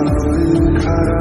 আলোয়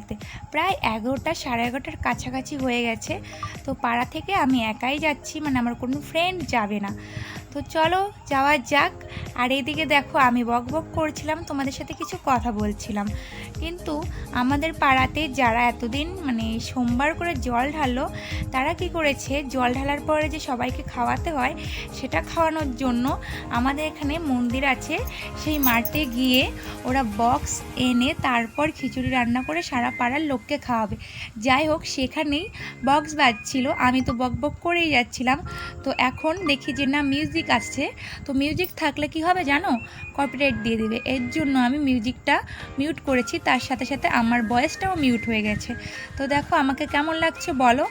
বেরোতে প্রায় এগারোটা, সাড়ে এগারোটার কাছাকাছি হয়ে গেছে। তো পাড়া থেকে আমি একাই যাচ্ছি মানে আমার কোনো ফ্রেন্ড যাবে না। তো চলো, যাওয়া যাক। আর এদিকে দেখো, আমি বক বক করছিলাম, তোমাদের সাথে কিছু কথা বলছিলাম। কিন্তু আমাদের পাড়াতে যারা এতদিন মানে সোমবার করে জল ঢাললো তারা কি করেছে, জল ঢালার পরে যে সবাইকে খাওয়াতে হয়, সেটা খাওয়ানোর জন্য আমাদের এখানে মন্দির আছে। সেই মাঠে গিয়ে ওরা বক্স এনে তারপর খিচুড়ি রান্না করে সারা পাড়ার লোককে খাওয়াবে। যাই হোক, সেখানেই বক্স বাজছিল। আমি তো বক বক করেই যাচ্ছিলাম। তো এখন দেখি যে না মিউজিক আসছে। তো মিউজিক থাকলে কি হবে জানো? কপিরাইট দিয়ে দিবে। এর জন্য আমি মিউজিকটা মিউট করেছি। তার সাথে সাথে আমার ভয়েসটাও মিউট হয়ে গেছে। তো দেখো, আমাকে কেমন লাগছে বলো?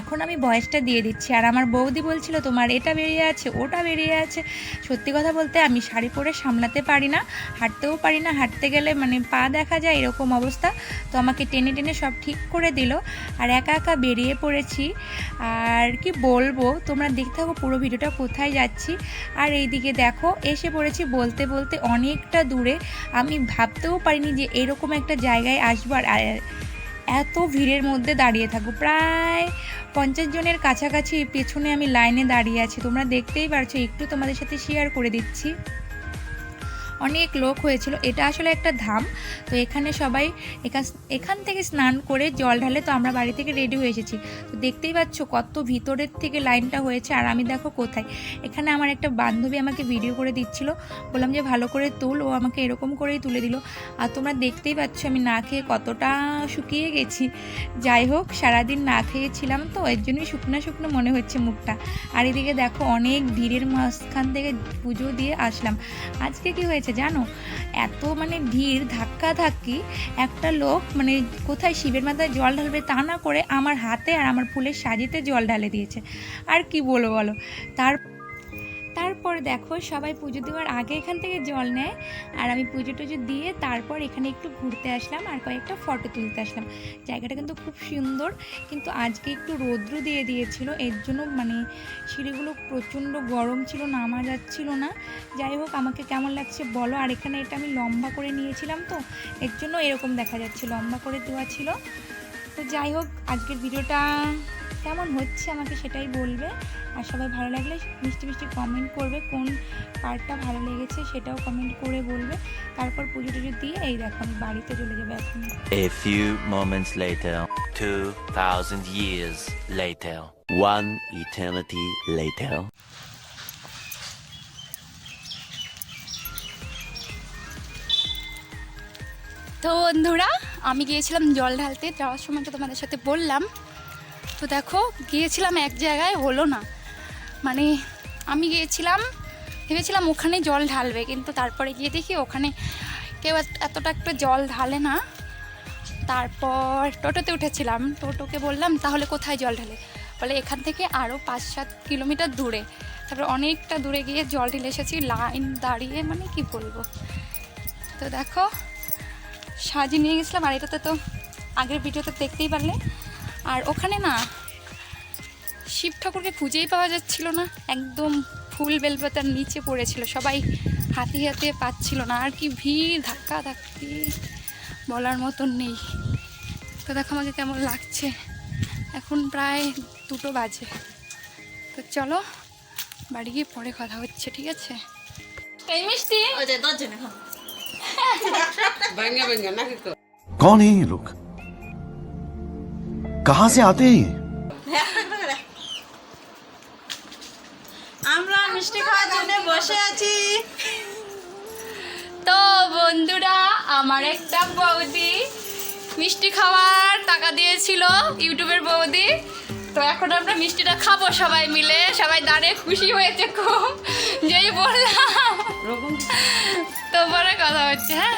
এখন আমি ভয়েসটা দিয়ে দিচ্ছি। আর আমার বৌদি বলছিল, তোমার এটা বেরিয়ে আছে, ওটা বেরিয়ে আছে। সত্যি কথা বলতে, আমি শাড়ি পরে সামলাতে পারি না, হাঁটতেও পারি না। হাঁটতে গেলে মানে পা দেখা যায় এরকম অবস্থা। তো আমাকে টেনে টেনে সব ঠিক করে দিল। আর একা একা বেরিয়ে পড়েছি। আর কি বলব, তোমরা দেখতে থাকো পুরো ভিডিওটা কোথায় যাচ্ছি। আর এইদিকে দেখো, এসে পড়েছি বলতে বলতে অনেকটা দূরে। আমি ভাবতেও পারিনি যে এরকম একটা জায়গায় আসবার আর এত ভিড়ের মধ্যে দাঁড়িয়ে থাকব। প্রায় পঞ্চাশ জনের কাছাকাছি পেছনে আমি লাইনে দাঁড়িয়ে আছি। তোমরা দেখতেই পারছ, একটু তোমাদের সাথে শেয়ার করে দিচ্ছি। অনেক লোক হয়েছিল। এটা আসলে একটা ধাম। তো এখানে সবাই এখান এখান থেকে স্নান করে জল ঢালে তো আমরা বাড়ি থেকে রেডি হয়ে এসেছি। তো দেখতেই পাচ্ছ কত ভিতরের থেকে লাইনটা হয়েছে আর আমি দেখো কোথায়। এখানে আমার একটা বান্ধবী আমাকে ভিডিও করে দিচ্ছিল। বললাম যে ভালো করে তুল, ও আমাকে এরকম করেই তুলে দিল। আর তোমরা দেখতেই পাচ্ছ আমি না খেয়ে কতটা শুকিয়ে গেছি। যাই হোক, সারাদিন না খেয়েছিলাম তো, এর জন্যই শুকনো শুকনো মনে হচ্ছে মুখটা। আর এদিকে দেখো অনেক ভিড়ের মাঝখান থেকে পুজো দিয়ে আসলাম। আজকে কি হয়েছে জানো? এত মানে ভিড় ধাক্কা ধাক্কি একটা লোক মানে কোথায় শিবের মাথায় জল ঢালবে তা না করে আমার হাতে আর আমার ফুলের সাজিতে জল ঢালে দিয়েছে। আর কি বলো বলো? তার তারপর দেখো সবাই পুজো দেওয়ার আগে এখান থেকে জল নেয়। আর আমি পুজো টুজো দিয়ে তারপর এখানে একটু ঘুরতে আসলাম আর কয়েকটা ফটো তুলতে আসলাম। জায়গাটা কিন্তু খুব সুন্দর, কিন্তু আজকে একটু রৌদ্র দিয়ে দিয়েছিল। এর জন্য মানে সিঁড়িগুলো প্রচণ্ড গরম ছিল, নামা যাচ্ছিল না। যাই হোক, আমাকে কেমন লাগছে বলো। আর এখানে এটা আমি লম্বা করে নিয়েছিলাম তো, এর জন্য এরকম দেখা যাচ্ছে। লম্বা করে দেওয়া ছিল। তো যাই হোক, আজকের ভিডিওটা কেমন হচ্ছে আমাকে সেটাই বলবে। আর সবাই ভালো লাগলে মিষ্টি মিষ্টি কমেন্ট করবে কোন পার্টটা ভালো লেগেছে সেটাও কমেন্ট করে বলবে। তারপর পুজো টুজো দিয়ে এই দেখো আমি বাড়িতে চলে যাব এখন। A few moments later, 2,000 years later, one eternity later. তো বন্ধুরা আমি গিয়েছিলাম জল ঢালতে যাওয়ার সময় তো তোমাদের সাথে বললাম। তো দেখো, গিয়েছিলাম এক জায়গায়, হলো না। মানে আমি গিয়েছিলাম, ভেবেছিলাম ওখানে জল ঢালবে, কিন্তু তারপরে গিয়ে দেখি ওখানে কেউ এতটা একটু জল ঢালে না। তারপর টোটোতে উঠেছিলাম, টোটোকে বললাম, তাহলে কোথায় জল ঢালে? বলে, এখান থেকে আরও পাঁচ সাত কিলোমিটার দূরে। তারপরে অনেকটা দূরে গিয়ে জল ঢেলে এসেছি, লাইন দাঁড়িয়ে মানে কি বলব? তো দেখো, সাজিয়ে নিয়ে গেছিলাম, আর এটাতে তো আগের ভিডিওতে দেখতেই পারলে। আর ওখানে না শিব ঠাকুরকে খুঁজেই পাওয়া যাচ্ছিল না। একদম ফুল বেলপাতার নিচে পড়েছিল। সবাই হাতে হাতে পাচ্ছিল না। আর কি ভিড় ধাক্কা ধাক্কি বলার মতন নেই। তো দেখো আমাকে কেমন লাগছে। এখন প্রায় দুটো বাজে। তো চলো বাড়ি গিয়ে পরে কথা হচ্ছে ঠিক আছে? এই মিষ্টি! na कहां से आते हैं ये? আমরা মিষ্টি খাওয়ার জন্য বসে আছি তো বন্ধুরা আমার একটা বৌদি মিষ্টি খাওয়ার টাকা দিয়েছিল ইউটিউবের বৌদি তো এখন আমরা মিষ্টিটা খাবো সবাই মিলে সবাই দাঁড়িয়ে খুশি হয়েছে খুব যেই বললাম তো পরে কথা হচ্ছে হ্যাঁ